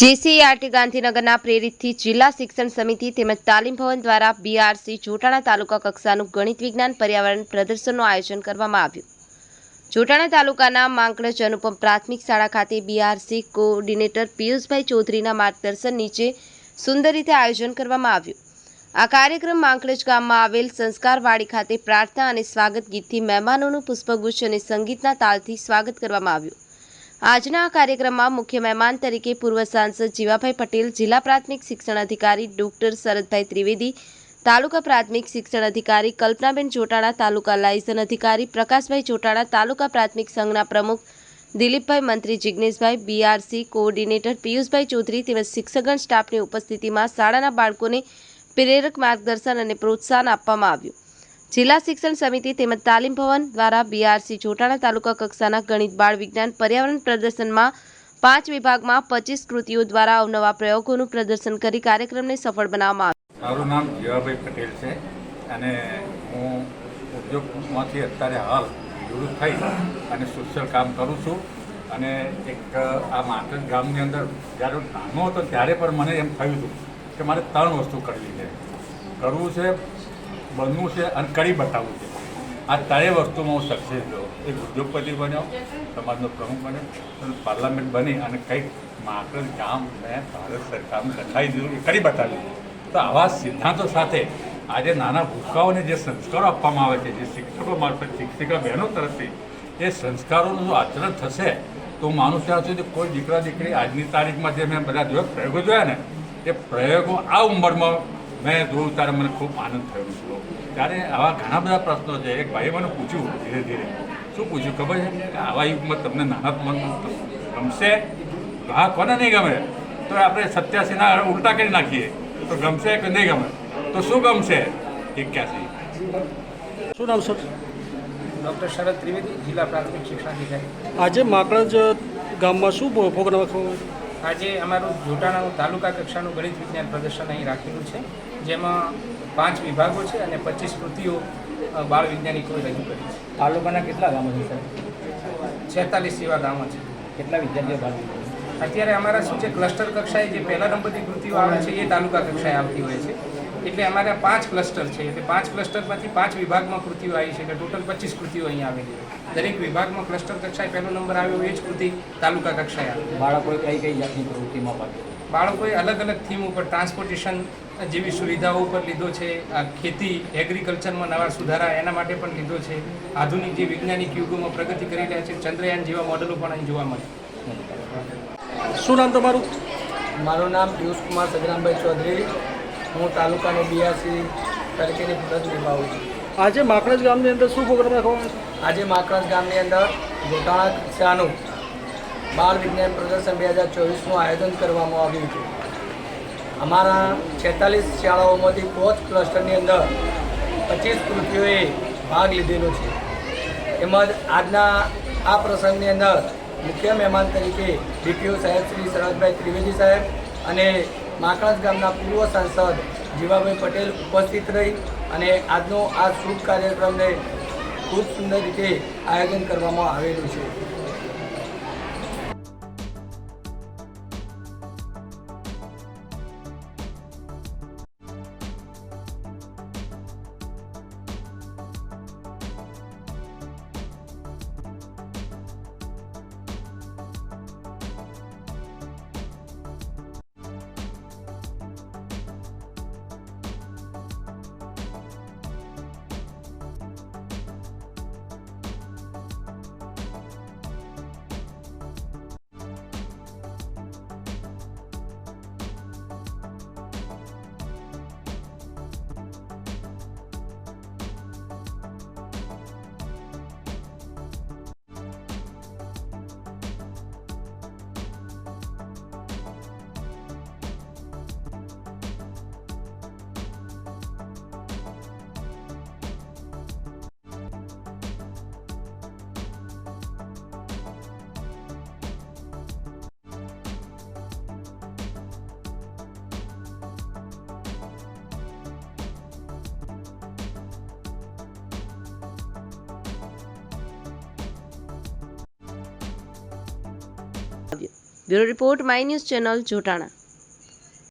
જેસીઆરટી ગાંધીનગરના પ્રેરિતથી જિલ્લા શિક્ષણ સમિતિ તેમજ તાલીમ ભવન દ્વારા બીઆરસી જોટાણા તાલુકા કક્ષાનું ગણિત વિજ્ઞાન પર્યાવરણ પ્રદર્શનનું આયોજન કરવામાં આવ્યું. જોટાણા તાલુકાના માંકડજ અનુપમ પ્રાથમિક શાળા ખાતે બીઆરસી કોઓર્ડિનેટર પિયુષભાઈ ચૌધરીના માર્ગદર્શન નીચે સુંદર રીતે આયોજન કરવામાં આવ્યું. આ કાર્યક્રમ માંકડજ ગામમાં આવેલ સંસ્કારવાડી ખાતે પ્રાર્થના અને સ્વાગત ગીતથી મહેમાનોનું પુષ્પગુચ્છ અને સંગીતના તાલથી સ્વાગત કરવામાં આવ્યું. આજના આ કાર્યક્રમમાં મુખ્ય મહેમાન તરીકે પૂર્વ સાંસદ જીવાભાઈ પટેલ, જિલ્લા પ્રાથમિક શિક્ષણ અધિકારી ડોક્ટર શરદભાઈ ત્રિવેદી, તાલુકા પ્રાથમિક શિક્ષણ અધિકારી કલ્પનાબેન ચોટાણા તાલુકા લાયસન અધિકારી પ્રકાશભાઈ ચોટાણા તાલુકા પ્રાથમિક સંઘના પ્રમુખ દિલીપભાઈ મંત્રી જિજ્ઞેશભાઈ બીઆરસી કોઓર્ડિનેટર પિયુષભાઈ ચૌધરી તેમજ શિક્ષકગણ સ્ટાફની ઉપસ્થિતિમાં શાળાના બાળકોને પ્રેરક માર્ગદર્શન અને પ્રોત્સાહન આપવામાં આવ્યું. જિલ્લા શિક્ષણ સમિતિ તેમજ તાલીમ ભવન દ્વારા બીઆરસી જોટાણા તાલુકા કક્ષાના ગણિત, બાળ વિજ્ઞાન, પર્યાવરણ પ્રદર્શનમાં પાંચ વિભાગમાં પચીસ કૃતિઓ દ્વારા અવનવા પ્રયોગોનું પ્રદર્શન કરી કાર્યક્રમને સફળ બનાવવામાં આવ્યો. મારું નામ જીવાભાઈ પટેલ છે અને હું ઉદ્યોગમાંથી અત્યારે હાલ નિવૃત્ત થઈ અને સોશિયલ કામ કરું છું અને એક, આ માતર ગામની અંદર જ્યારે નાનો હતો ત્યારે પણ મને એમ થયું હતું કે મારે ત્રણ વસ્તુ કરવી છે. કરવું છે બનવું છે અને કરી બતાવવું છે. આ ત્રણેય વસ્તુમાં હું સક્સેસ થયો. એક ઉદ્યોગપતિ બન્યો, સમાજનો પ્રમુખ બન્યો પાર્લામેન્ટ બની અને કંઈક માત્ર ગામ મેં ભારત સરકારનું લખાવી દીધું, એ કરી બતાવ્યું તો આવા સિદ્ધાંતો સાથે આજે નાના ભૂલકાઓને જે સંસ્કારો આપવામાં આવે છે, જે શિક્ષકો મારફત શિક્ષિકા બહેનો તરફથી, એ સંસ્કારોનું જો આચરણ થશે, તો હું માનું ત્યાં સુધી કોઈ દીકરા દીકરી આજની તારીખમાં જે મેં બધા જોયા પ્રયોગો જોયા ને, એ પ્રયોગો આ ઉંમરમાં મેં જોયું ત્યારે મને ખૂબ આનંદ થયો હતો ત્યારે આવા ઘણા બધા પ્રશ્નો છે. એક ભાઈએ મને પૂછ્યું ધીરે ધીરે. શું પૂછ્યું? ખબર છે? કે આવા યુગમાં તમને નાના મન ગમશે? હા કોને નહીં ગમે? તો આપણે સત્યાસીના ઉલટા કરી નાખીએ. તો ગમશે કે નહીં ગમે? તો શું ગમશે? એક્યાસી. શું નામ સર? ડૉક્ટર શરદ ત્રિવેદી જિલ્લા પ્રાથમિક શિક્ષણાધિકારી આજે માકણજ ગામમાં શું ભોગ પ્રોગ્રામ રાખવામાં? આજે અમારું જોટાણાનું તાલુકા કક્ષાનું ગણિત વિજ્ઞાન પ્રદર્શન અહીં રાખેલું છે જેમાં પાંચ વિભાગો છે અને પચીસ કૃતિઓ બાળ વૈજ્ઞાનિકોએ રજૂ કરી છે. તાલુકાના કેટલા ગામો છે સર છેતાલીસ જેવા ગામો છે. કેટલા વિદ્યાર્થીઓ ભાગ અત્યારે અમારા શું છે ક્લસ્ટર કક્ષાએ જે પહેલા નંબરની કૃતિઓ આવે છે એ તાલુકા કક્ષાએ આવતી હોય છે. એટલે અમારા પાંચ ક્લસ્ટર છે. એટલે પાંચ ક્લસ્ટરમાંથી પાંચ વિભાગમાં કૃતિઓ આવી છે. એટલે ટોટલ પચીસ કૃતિઓ અહીં આવેલી છે. દરેક વિભાગમાં ક્લસ્ટર કક્ષાએ પહેલો નંબર આવ્યો એ જ કૃતિ તાલુકા કક્ષાએ આવી બાળકોએ કઈ કઈ જાતની પ્રવૃત્તિમાં ભાગ બાળકોએ અલગ અલગ થીમ ઉપર ટ્રાન્સપોર્ટેશન જેવી સુવિધાઓ ઉપર લીધો છે. આ ખેતી એગ્રીકલ્ચરમાં નવા સુધારા એના માટે પણ લીધો છે. આધુનિક જે વૈજ્ઞાનિક યુગોમાં પ્રગતિ કરી રહ્યા છે ચંદ્રયાન જેવા મોડલો પણ અહીં જોવા મળે. શું નામ તમારું? મારું નામ પિયુષ કુમાર સજરામભાઈ ચૌધરી. હું તાલુકાનો બીઆરસી તરીકેની ફરજ નિભાવું છું. આજે માકણજ ગામની અંદર શું પ્રોગ્રામ રાખવાનો? આજે માકરજ ગામની અંદર ગોટાણા કક્ષાનું બાળ વિજ્ઞાન પ્રદર્શન બે હજાર ચોવીસનું આયોજન કરવામાં આવ્યું છે. અમારા છેતાલીસ શાળાઓમાંથી કોચ ક્લસ્ટરની અંદર પચીસ કૃતિઓએ ભાગ લીધેલો છે. તેમજ આજના આ પ્રસંગની અંદર મુખ્ય મહેમાન તરીકે ડીપીઓ સાહેબ શ્રી શરદભાઈ ત્રિવેદી સાહેબ અને માકણજ ગામના પૂર્વ સાંસદ જીવાભાઈ પટેલ ઉપસ્થિત રહી અને આજનો આ શુભ કાર્યક્રમને ખૂબ સુંદર રીતે આયોજન કરવામાં આવેલું છે. Bureau report my news channel Jotana